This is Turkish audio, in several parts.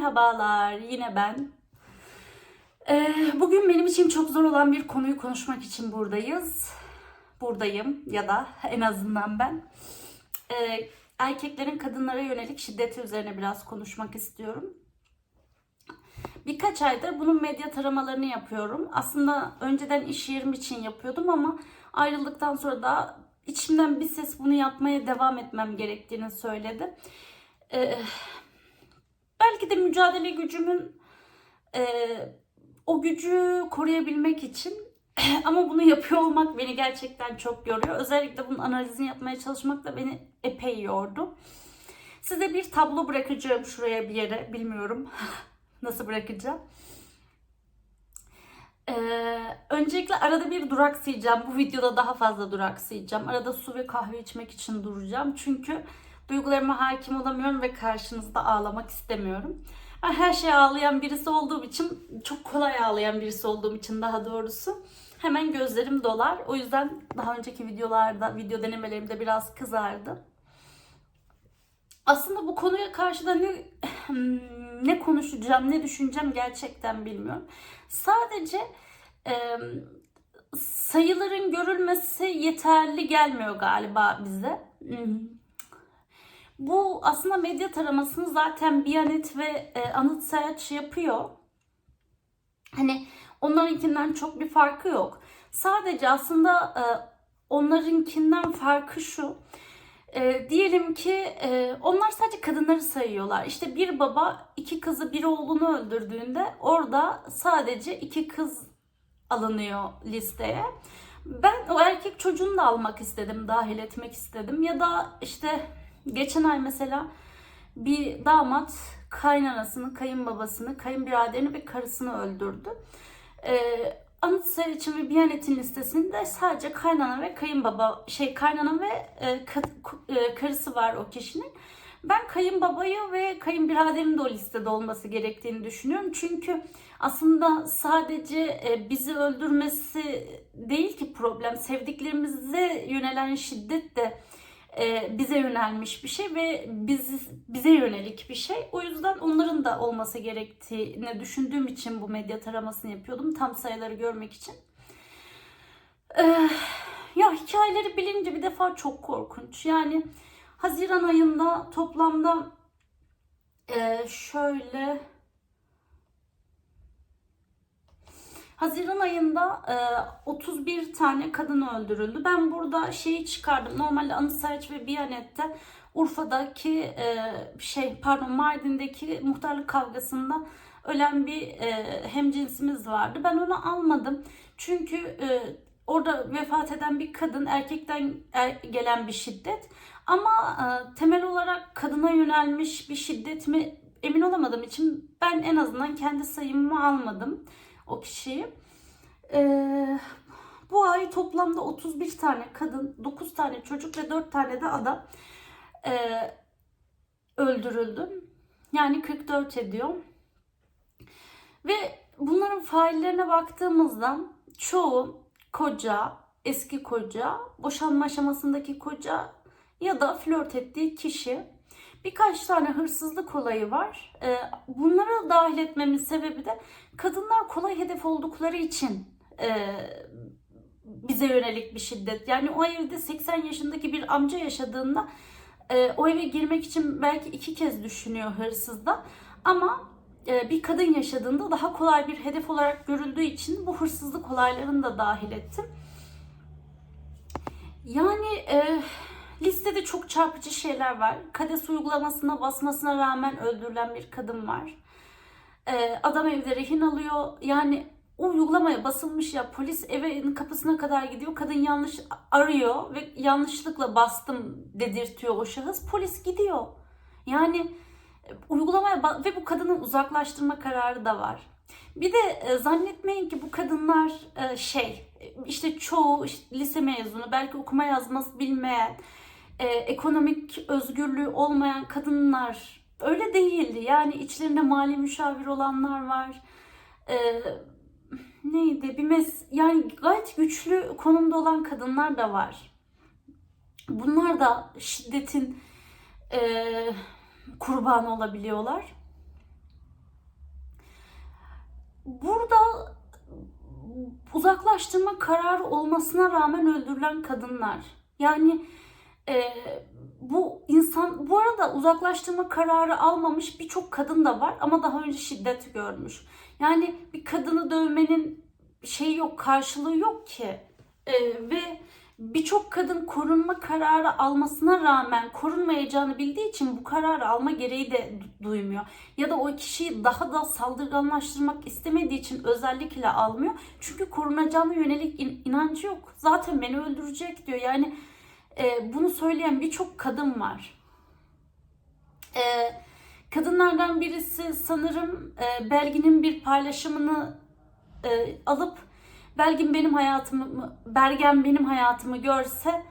Merhabalar, yine ben. Ee, bugün benim için çok zor olan bir konuyu konuşmak için buradayız. Buradayım ya da en azından ben. Ee, erkeklerin kadınlara yönelik şiddeti üzerine biraz konuşmak istiyorum. Birkaç aydır bunun medya taramalarını yapıyorum. Aslında önceden iş yerim için yapıyordum ama ayrıldıktan sonra da içimden bir ses bunu yapmaya devam etmem gerektiğini söyledi. Ee, belki de mücadele gücümün e, o gücü koruyabilmek için ama bunu yapıyor olmak beni gerçekten çok yoruyor. Özellikle bunun analizini yapmaya çalışmak da beni epey yordu. Size bir tablo bırakacağım şuraya bir yere. Bilmiyorum nasıl bırakacağım. Ee, öncelikle arada bir duraksayacağım. Bu videoda daha fazla duraksayacağım. Arada su ve kahve içmek için duracağım. Çünkü duygularıma hakim olamıyorum ve karşınızda ağlamak istemiyorum. Her şeye ağlayan birisi olduğum için, çok kolay ağlayan birisi olduğum için daha doğrusu hemen gözlerim dolar. O yüzden daha önceki videolarda, video denemelerimde biraz kızardı. Aslında bu konuya karşı da ne ne konuşacağım, ne düşüneceğim gerçekten bilmiyorum. Sadece e, sayıların görülmesi yeterli gelmiyor galiba bize. Bu aslında medya taramasını zaten Biyanet ve e, Anıt Sayaç yapıyor. Hani onlarınkinden çok bir farkı yok. Sadece aslında e, onlarınkinden farkı şu. E, diyelim ki e, onlar sadece kadınları sayıyorlar. İşte bir baba iki kızı bir oğlunu öldürdüğünde orada sadece iki kız alınıyor listeye. Ben o erkek çocuğunu da almak istedim, dahil etmek istedim. Ya da işte geçen ay mesela bir damat kaynanasını, kayınbabasını, kayınbiraderini ve karısını öldürdü. Ee, Anıt Sarıç'ın ve Biyanet'in listesinde sadece kaynana ve kayınbaba, şey kaynana ve e, ka- e, karısı var o kişinin. Ben kayınbabayı ve kayınbiraderin de o listede olması gerektiğini düşünüyorum. Çünkü aslında sadece e, bizi öldürmesi değil ki problem. Sevdiklerimize yönelen şiddet de e, bize yönelmiş bir şey ve biz, bize yönelik bir şey. O yüzden onların da olması gerektiğini düşündüğüm için bu medya taramasını yapıyordum. Tam sayıları görmek için. Ee, ya hikayeleri bilince bir defa çok korkunç. Yani Haziran ayında toplamda e, şöyle Haziran ayında e, 31 tane kadın öldürüldü. Ben burada şeyi çıkardım. Normalde Anıt Saraç ve Biyanet'te Urfa'daki e, şey pardon Mardin'deki muhtarlık kavgasında ölen bir e, hemcinsimiz vardı. Ben onu almadım. Çünkü e, orada vefat eden bir kadın erkekten er, gelen bir şiddet. Ama e, temel olarak kadına yönelmiş bir şiddet mi emin olamadığım için ben en azından kendi sayımımı almadım o kişiyi. Ee, bu ay toplamda 31 tane kadın, 9 tane çocuk ve 4 tane de adam e, öldürüldü. Yani 44 ediyor. Ve bunların faillerine baktığımızda çoğu koca, eski koca, boşanma aşamasındaki koca ya da flört ettiği kişi. Birkaç tane hırsızlık olayı var. Ee, bunlara dahil etmemin sebebi de kadınlar kolay hedef oldukları için e, bize yönelik bir şiddet. Yani o evde 80 yaşındaki bir amca yaşadığında e, o eve girmek için belki iki kez düşünüyor hırsız da. Ama e, bir kadın yaşadığında daha kolay bir hedef olarak görüldüğü için bu hırsızlık olaylarını da dahil ettim. Yani e, listede çok çarpıcı şeyler var. Kades uygulamasına basmasına rağmen öldürülen bir kadın var. E, adam evde rehin alıyor. Yani o uygulamaya basılmış ya polis evin kapısına kadar gidiyor. Kadın yanlış arıyor ve yanlışlıkla bastım dedirtiyor o şahıs. Polis gidiyor. Yani uygulamaya ve bu kadının uzaklaştırma kararı da var. Bir de e, zannetmeyin ki bu kadınlar e, şey işte çoğu işte lise mezunu belki okuma yazması bilmeyen e, ekonomik özgürlüğü olmayan kadınlar öyle değildi. Yani içlerinde mali müşavir olanlar var. E, neydi bir mes yani gayet güçlü konumda olan kadınlar da var. Bunlar da şiddetin e, kurbanı olabiliyorlar. burada uzaklaştırma kararı olmasına rağmen öldürülen kadınlar. Yani e, bu insan bu arada uzaklaştırma kararı almamış birçok kadın da var ama daha önce şiddet görmüş. Yani bir kadını dövmenin şeyi yok, karşılığı yok ki. E, ve birçok kadın korunma kararı almasına rağmen korunmayacağını bildiği için bu kararı alma gereği de du- duymuyor. Ya da o kişiyi daha da saldırganlaştırmak istemediği için özellikle almıyor. Çünkü korunacağına yönelik in- inancı yok. Zaten beni öldürecek diyor. Yani e, bunu söyleyen birçok kadın var. E, kadınlardan birisi sanırım e, Belgin'in bir paylaşımını e, alıp Belgin benim hayatımı, Bergen benim hayatımı görse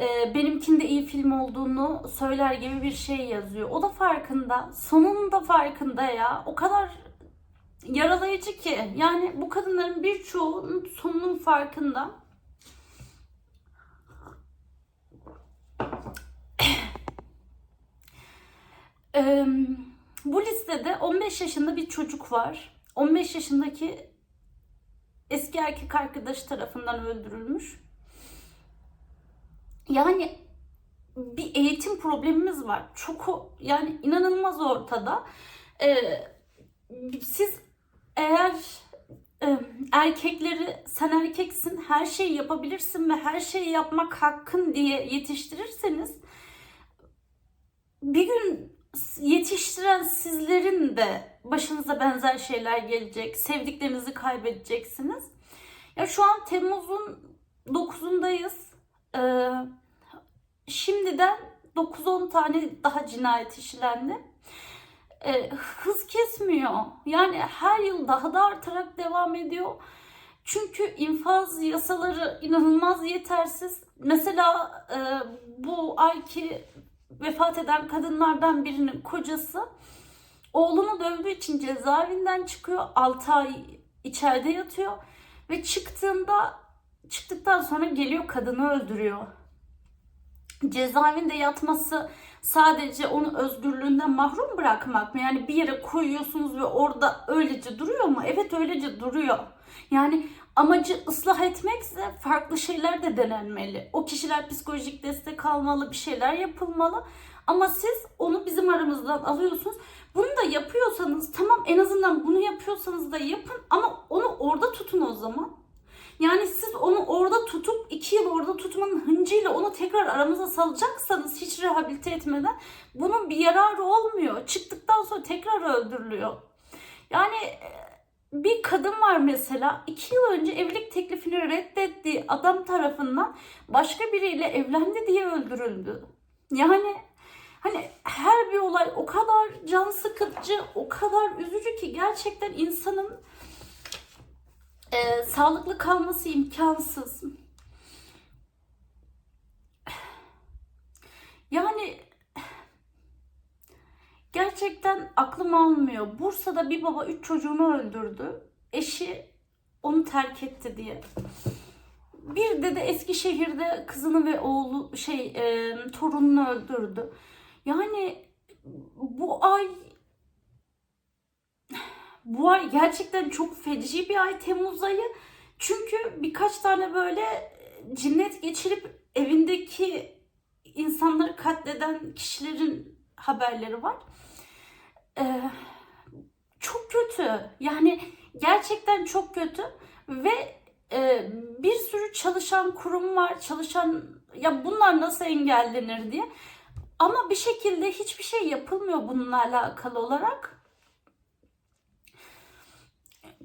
e, benimkinde iyi film olduğunu söyler gibi bir şey yazıyor. O da farkında. Sonunda farkında ya. O kadar yaralayıcı ki. Yani bu kadınların birçoğunun sonunun farkında. Bu listede 15 yaşında bir çocuk var. 15 yaşındaki eski erkek arkadaşı tarafından öldürülmüş. Yani bir eğitim problemimiz var. Çok yani inanılmaz ortada. Ee, siz eğer e, erkekleri sen erkeksin her şeyi yapabilirsin ve her şeyi yapmak hakkın diye yetiştirirseniz bir gün yetiştiren sizlerin de başınıza benzer şeyler gelecek. Sevdiklerinizi kaybedeceksiniz. Ya şu an Temmuz'un 9'undayız. Ee, şimdiden 9-10 tane daha cinayet işlendi. Ee, hız kesmiyor. Yani her yıl daha da artarak devam ediyor. Çünkü infaz yasaları inanılmaz yetersiz. Mesela e, bu ayki vefat eden kadınlardan birinin kocası oğlunu dövdüğü için cezaevinden çıkıyor. 6 ay içeride yatıyor ve çıktığında çıktıktan sonra geliyor kadını öldürüyor. Cezaevinde yatması sadece onu özgürlüğünden mahrum bırakmak mı? Yani bir yere koyuyorsunuz ve orada öylece duruyor mu? Evet öylece duruyor. Yani amacı ıslah etmekse farklı şeyler de denenmeli. O kişiler psikolojik destek almalı, bir şeyler yapılmalı. Ama siz onu bizim aramızdan alıyorsunuz. Bunu da yapıyorsanız tamam en azından bunu yapıyorsanız da yapın ama onu orada tutun o zaman. Yani siz onu orada tutup iki yıl orada tutmanın hıncıyla onu tekrar aramıza salacaksanız hiç rehabilite etmeden bunun bir yararı olmuyor. Çıktıktan sonra tekrar öldürülüyor. Yani e, bir kadın var mesela iki yıl önce evlilik teklifini reddettiği adam tarafından başka biriyle evlendi diye öldürüldü. Yani hani her bir olay o kadar can sıkıcı, o kadar üzücü ki gerçekten insanın e, sağlıklı kalması imkansız. Yani gerçekten aklım almıyor. Bursa'da bir baba üç çocuğunu öldürdü. Eşi onu terk etti diye. Bir de de Eskişehir'de kızını ve oğlu şey e, torununu öldürdü. Yani bu ay bu ay gerçekten çok feci bir ay Temmuz ayı. Çünkü birkaç tane böyle cinnet geçirip evindeki insanları katleden kişilerin haberleri var. Ee, çok kötü. Yani gerçekten çok kötü ve e, bir sürü çalışan kurum var. Çalışan ya bunlar nasıl engellenir diye. Ama bir şekilde hiçbir şey yapılmıyor bununla alakalı olarak.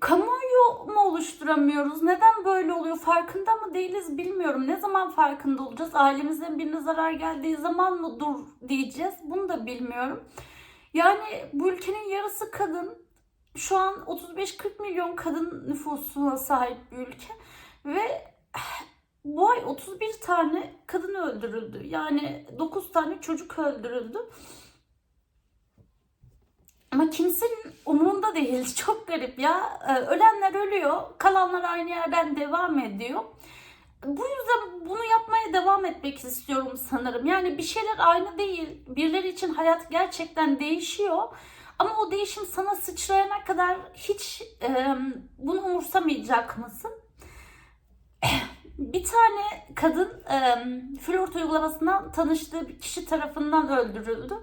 Kamuoyu mu oluşturamıyoruz? Neden böyle oluyor? Farkında mı değiliz bilmiyorum. Ne zaman farkında olacağız? Ailemizden birine zarar geldiği zaman mı dur diyeceğiz? Bunu da bilmiyorum. Yani bu ülkenin yarısı kadın. Şu an 35-40 milyon kadın nüfusuna sahip bir ülke. Ve bu ay 31 tane kadın öldürüldü. Yani 9 tane çocuk öldürüldü. Ama kimsenin umurunda değil. Çok garip ya. Ee, Ölenler ölüyor. Kalanlar aynı yerden devam ediyor. Bu yüzden bunu yapmaya devam etmek istiyorum sanırım. Yani bir şeyler aynı değil. Birileri için hayat gerçekten değişiyor. Ama o değişim sana sıçrayana kadar hiç e, bunu umursamayacak mısın? Bir tane kadın e, flört uygulamasından tanıştığı bir kişi tarafından öldürüldü.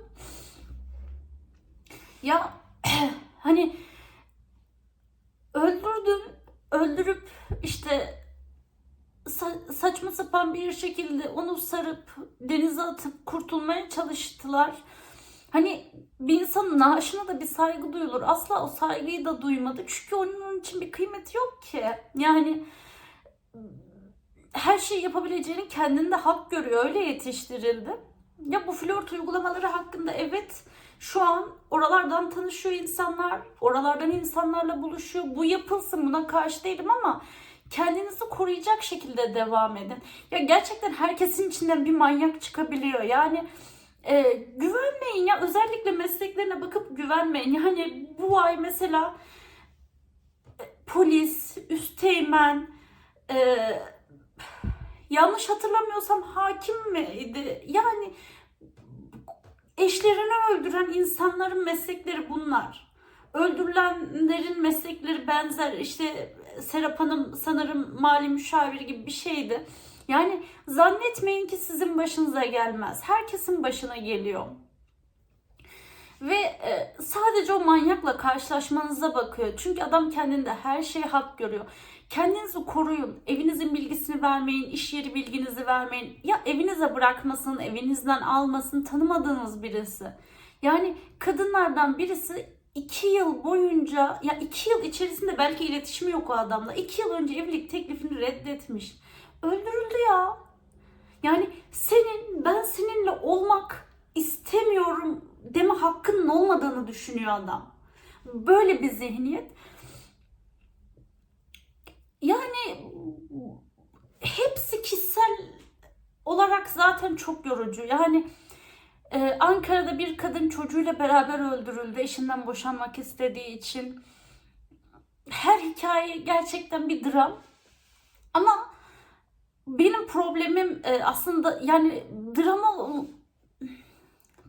Ya hani öldürdüm, öldürüp işte sa- saçma sapan bir şekilde onu sarıp denize atıp kurtulmaya çalıştılar. Hani bir insanın naaşına da bir saygı duyulur. Asla o saygıyı da duymadı. Çünkü onun için bir kıymeti yok ki. Yani her şeyi yapabileceğini kendinde hak görüyor. Öyle yetiştirildi. Ya bu flört uygulamaları hakkında evet şu an oralardan tanışıyor insanlar. Oralardan insanlarla buluşuyor. Bu yapılsın buna karşı değilim ama kendinizi koruyacak şekilde devam edin. Ya gerçekten herkesin içinden bir manyak çıkabiliyor. Yani e, güvenmeyin ya özellikle mesleklerine bakıp güvenmeyin. Yani bu ay mesela e, polis, üsteğmen, e, yanlış hatırlamıyorsam hakim miydi? Yani eşlerini öldüren insanların meslekleri bunlar. Öldürülenlerin meslekleri benzer. İşte Serap Hanım sanırım mali müşavir gibi bir şeydi. Yani zannetmeyin ki sizin başınıza gelmez. Herkesin başına geliyor. Ve e, sadece o manyakla karşılaşmanıza bakıyor. Çünkü adam kendinde her şeyi hak görüyor. Kendinizi koruyun. Evinizin bilgisini vermeyin, iş yeri bilginizi vermeyin. Ya evinize bırakmasın, evinizden almasın tanımadığınız birisi. Yani kadınlardan birisi iki yıl boyunca ya iki yıl içerisinde belki iletişimi yok o adamla. iki yıl önce evlilik teklifini reddetmiş. Öldürüldü ya. Yani senin ben seninle olmak istemiyorum deme hakkının olmadığını düşünüyor adam. Böyle bir zihniyet. Yani hepsi kişisel olarak zaten çok yorucu. Yani ee, Ankara'da bir kadın çocuğuyla beraber öldürüldü eşinden boşanmak istediği için. Her hikaye gerçekten bir dram. Ama benim problemim e, aslında yani drama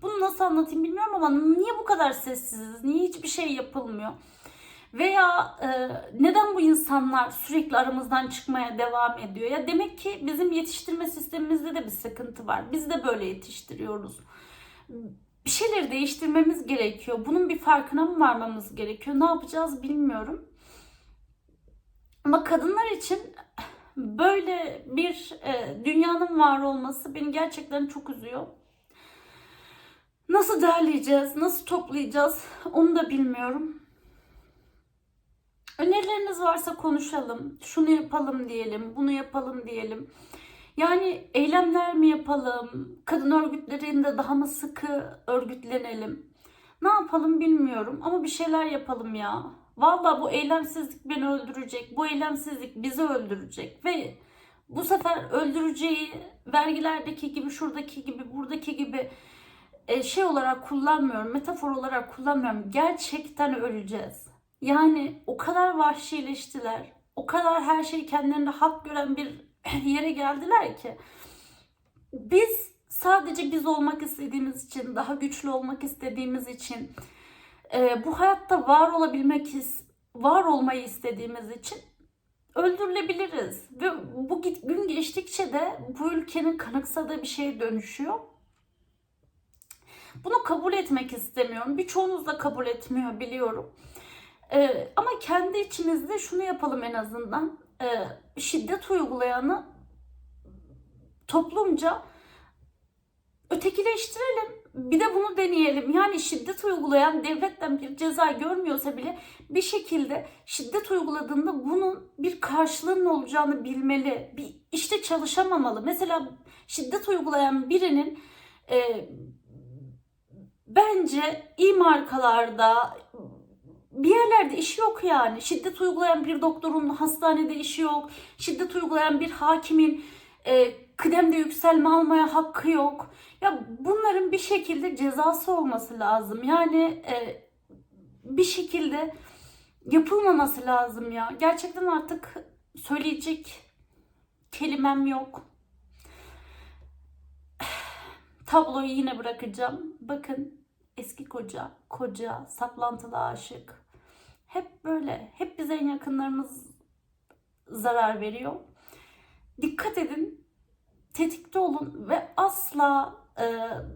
bunu nasıl anlatayım bilmiyorum ama niye bu kadar sessiziz? Niye hiçbir şey yapılmıyor? Veya e, neden bu insanlar sürekli aramızdan çıkmaya devam ediyor? Ya demek ki bizim yetiştirme sistemimizde de bir sıkıntı var. Biz de böyle yetiştiriyoruz. Bir şeyleri değiştirmemiz gerekiyor. Bunun bir farkına mı varmamız gerekiyor? Ne yapacağız bilmiyorum. Ama kadınlar için böyle bir e, dünyanın var olması beni gerçekten çok üzüyor. Nasıl derleyeceğiz, nasıl toplayacağız onu da bilmiyorum. Önerileriniz varsa konuşalım. Şunu yapalım diyelim, bunu yapalım diyelim. Yani eylemler mi yapalım? Kadın örgütlerinde daha mı sıkı örgütlenelim? Ne yapalım bilmiyorum ama bir şeyler yapalım ya. Valla bu eylemsizlik beni öldürecek. Bu eylemsizlik bizi öldürecek ve bu sefer öldüreceği vergilerdeki gibi, şuradaki gibi, buradaki gibi e, şey olarak kullanmıyorum, metafor olarak kullanmıyorum. Gerçekten öleceğiz. Yani o kadar vahşileştiler. O kadar her şey kendilerinde hak gören bir yere geldiler ki. Biz sadece biz olmak istediğimiz için, daha güçlü olmak istediğimiz için, e, bu hayatta var olabilmek, var olmayı istediğimiz için öldürülebiliriz. Ve bu gün geçtikçe de bu ülkenin kanıksadığı bir şeye dönüşüyor. Bunu kabul etmek istemiyorum. Birçoğunuz da kabul etmiyor biliyorum. Ee, ama kendi içimizde şunu yapalım en azından. Ee, şiddet uygulayanı toplumca ötekileştirelim. Bir de bunu deneyelim. Yani şiddet uygulayan devletten bir ceza görmüyorsa bile bir şekilde şiddet uyguladığında bunun bir karşılığının olacağını bilmeli. Bir işte çalışamamalı. Mesela şiddet uygulayan birinin e, bence iyi markalarda bir yerlerde işi yok yani. Şiddet uygulayan bir doktorun hastanede işi yok. Şiddet uygulayan bir hakimin e, kıdemde yükselme almaya hakkı yok. Ya bunların bir şekilde cezası olması lazım. Yani e, bir şekilde yapılmaması lazım ya. Gerçekten artık söyleyecek kelimem yok. Tabloyu yine bırakacağım. Bakın eski koca, koca, saplantılı aşık. Hep böyle, hep bize en yakınlarımız zarar veriyor. Dikkat edin, tetikte olun ve asla e,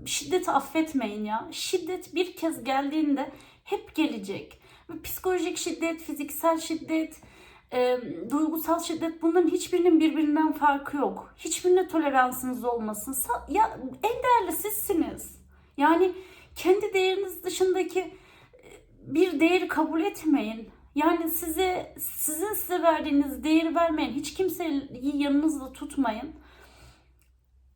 şiddeti affetmeyin ya. Şiddet bir kez geldiğinde hep gelecek. Ve psikolojik şiddet, fiziksel şiddet, e, duygusal şiddet bunların hiçbirinin birbirinden farkı yok. Hiçbirine toleransınız olmasın. Ya en değerli sizsiniz. Yani kendi değeriniz dışındaki bir değeri kabul etmeyin. Yani size sizin size verdiğiniz değeri vermeyin. Hiç kimseyi yanınızda tutmayın.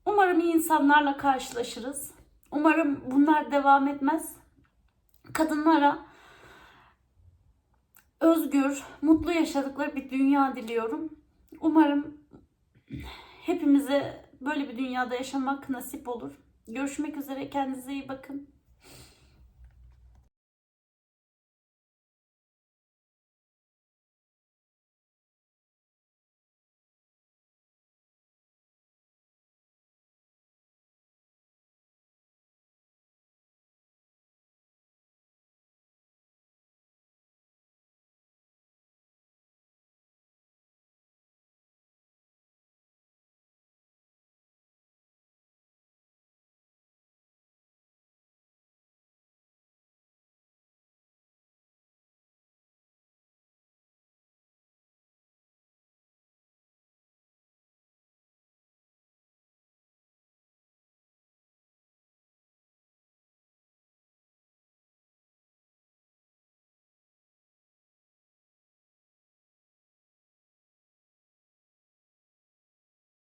Umarım iyi insanlarla karşılaşırız. Umarım bunlar devam etmez. Kadınlara özgür, mutlu yaşadıkları bir dünya diliyorum. Umarım hepimize böyle bir dünyada yaşamak nasip olur. Görüşmek üzere. Kendinize iyi bakın.